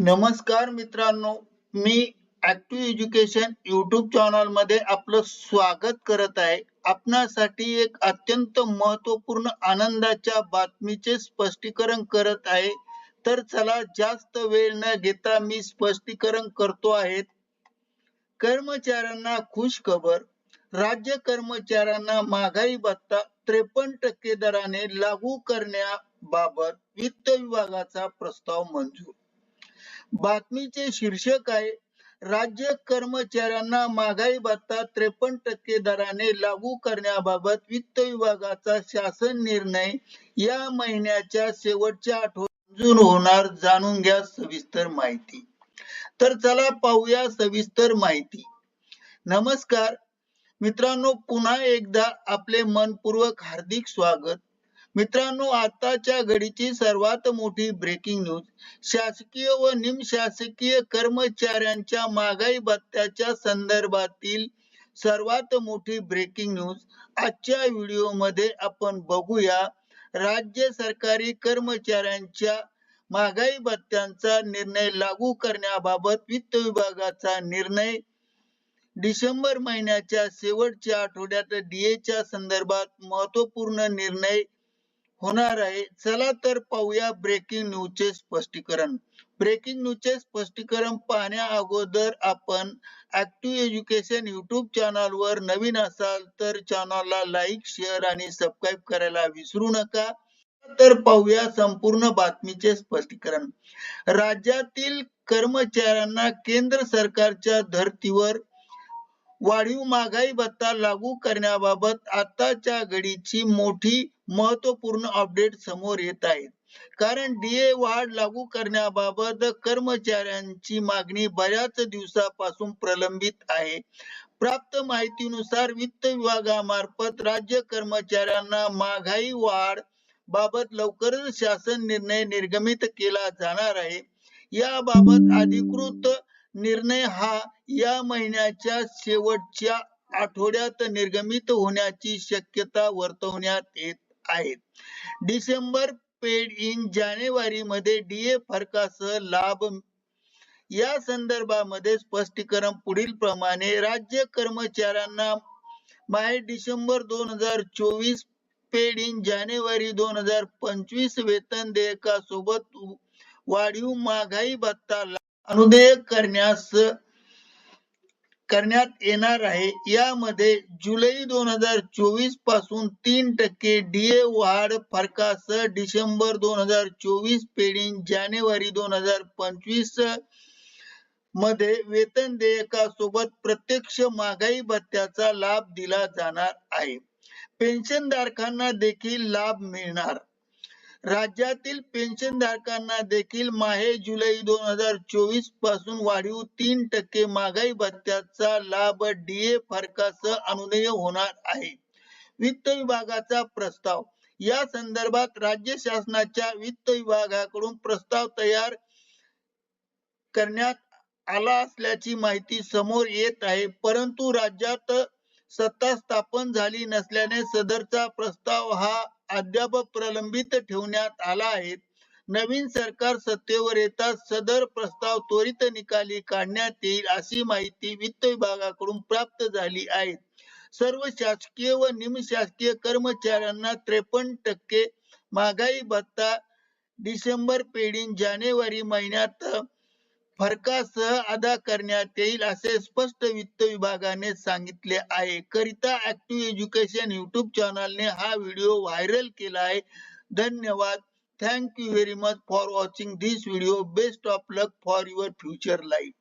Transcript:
नमस्कार मित्रांनो मी ऍक्टिव्ह एज्युकेशन युट्यूब चॅनलमध्ये आपलं स्वागत करत आहे. आपणासाठी एक अत्यंत महत्त्वपूर्ण आनंदाच्या बातमीचे स्पष्टीकरण करत आहे. तर चला जास्त वेळ न घेता मी स्पष्टीकरण करतो आहे. कर्मचाऱ्यांना खुश खबर राज्य कर्मचाऱ्यांना महागाई भत्ता त्रेपन्न टक्के दराने लागू करण्याबाबत वित्त विभागाचा प्रस्ताव मंजूर बातमीचे शीर्षक आहे राज्य कर्मचाऱ्यांना महागाई भत्ता त्रेपन्न टक्के दराने लागू करण्याबाबत वित्त विभागाचा शासन निर्णय या महिन्याच्या शेवटच्या आठवड्यात मंजूर होणार जाणून घ्या सविस्तर माहिती. तर चला पाहूया सविस्तर माहिती. नमस्कार मित्रांनो पुन्हा एकदा आपले मनपूर्वक हार्दिक स्वागत. मित्रांनो आताच्या घडीची सर्वात मोठी ब्रेकिंग न्यूज शासकीय व निमशासकीय कर्मचाऱ्यांच्या महागाई भत्त्याच्या संदर्भातील सर्वात मोठी ब्रेकिंग न्यूज आजच्या व्हिडिओमध्ये आपण बघूया राज्य सरकारी कर्मचाऱ्यांच्या महागाई भत्त्यांचा निर्णय लागू करण्याबाबत वित्त विभागाचा निर्णय. डिसेंबर महिन्याच्या शेवटच्या आठवड्यात डीएच्या संदर्भात महत्त्वपूर्ण निर्णय होणार आहे. चला तर पाहूया ब्रेकिंग न्यूजचे स्पष्टीकरण. ब्रेकिंग न्यूजचे स्पष्टीकरण पाहण्या अगोदर आपण ऍक्टिव्ह एज्युकेशन युट्यूब चॅनल वर नवीन असाल तर चॅनलला लाईक शेअर आणि सबस्क्राईब करायला विसरू नका. तर पाहूया संपूर्ण बातमीचे स्पष्टीकरण. राज्यातील कर्मचाऱ्यांना केंद्र सरकारच्या धर्तीवर वाढीव महागाई भत्ता लागू करण्याबाबत आताच्या घडीची मोठी महत्त्वपूर्ण अपडेट समोर येत आहे. कारण डीए वाढ लागू करण्याबाबत कर्मचाऱ्यांची मागणी बऱ्याच दिवसापासून प्रलंबित आहे. प्राप्त माहितीनुसार वित्त विभागामार्फत राज्य कर्मचाऱ्यांना महागाई वाढ बाबत लवकरच शासन निर्णय निर्गमित केला जाणार आहे. याबाबत अधिकृत निर्णय हा या महिन्याच्या शेवटच्या आठवड्यात निर्गमित होण्याची शक्यता वर्तवण्यात येत आहे. डिसेंबर पेड इन जानेवारी मध्ये डीए फरकासह लाभ या संदर्भामध्ये स्पष्टीकरण पुढील प्रमाणे राज्य कर्मचाऱ्यांना माहे डिसेंबर दोन हजार चोवीस पेड इन जानेवारी दोन हजार पंचवीस वेतन देयकासोबत वाढीव महागाई भत्ता अनुदेय करण्यास करण्यात येणार आहे. यामध्ये जुलै दोन हजार चोवीसपासून तीन टक्के डीए वाढ फरकासह डिसेंबर दोन हजार चोवीस पेढीन जानेवारी दोन हजार पंचवीसमध्ये वेतन देयकासोबत प्रत्यक्ष महागाई भत्त्याचा लाभ दिला जाणार आहे. पेन्शनधारकांना देखील लाभ मिळणार. राज्यातील पेन्शनधारकांना देखील माहे जुलै दोन हजार चोवीसपासून वाढीव तीन टक्के महागाई भत्त्याचा लाभ डीए फरकासह अनुदेय होणार आहे. वित्त विभागाचा प्रस्ताव. या संदर्भात राज्य शासनाच्या वित्त विभागाकडून प्रस्ताव तयार करण्यात आला असल्याची माहिती समोर येत आहे. परंतु राज्यात सत्ता स्थापन झाली नसल्याने सदरचा प्रस्ताव हा अद्याप प्रलंबित ठेवण्यात आला आहे. नवीन सरकार सत्तेवर येताच सदर प्रस्ताव त्वरित निकाली काढण्यात येईल अशी माहिती वित्त विभागाकडून प्राप्त झाली आहे. सर्व शासकीय व निमशासकीय कर्मचाऱ्यांना त्रेपन्न टक्के महागाई भत्ता डिसेंबर पेढीन जानेवारी महिन्यात फरकासह अदा करण्यात येईल असे स्पष्ट वित्त विभागाने सांगितले आहे. करिता ऍक्टिव्ह एज्युकेशन युट्यूब चॅनलने हा व्हिडिओ व्हायरल केला आहे. धन्यवाद. Thank you very much for watching this video best of luck for your future life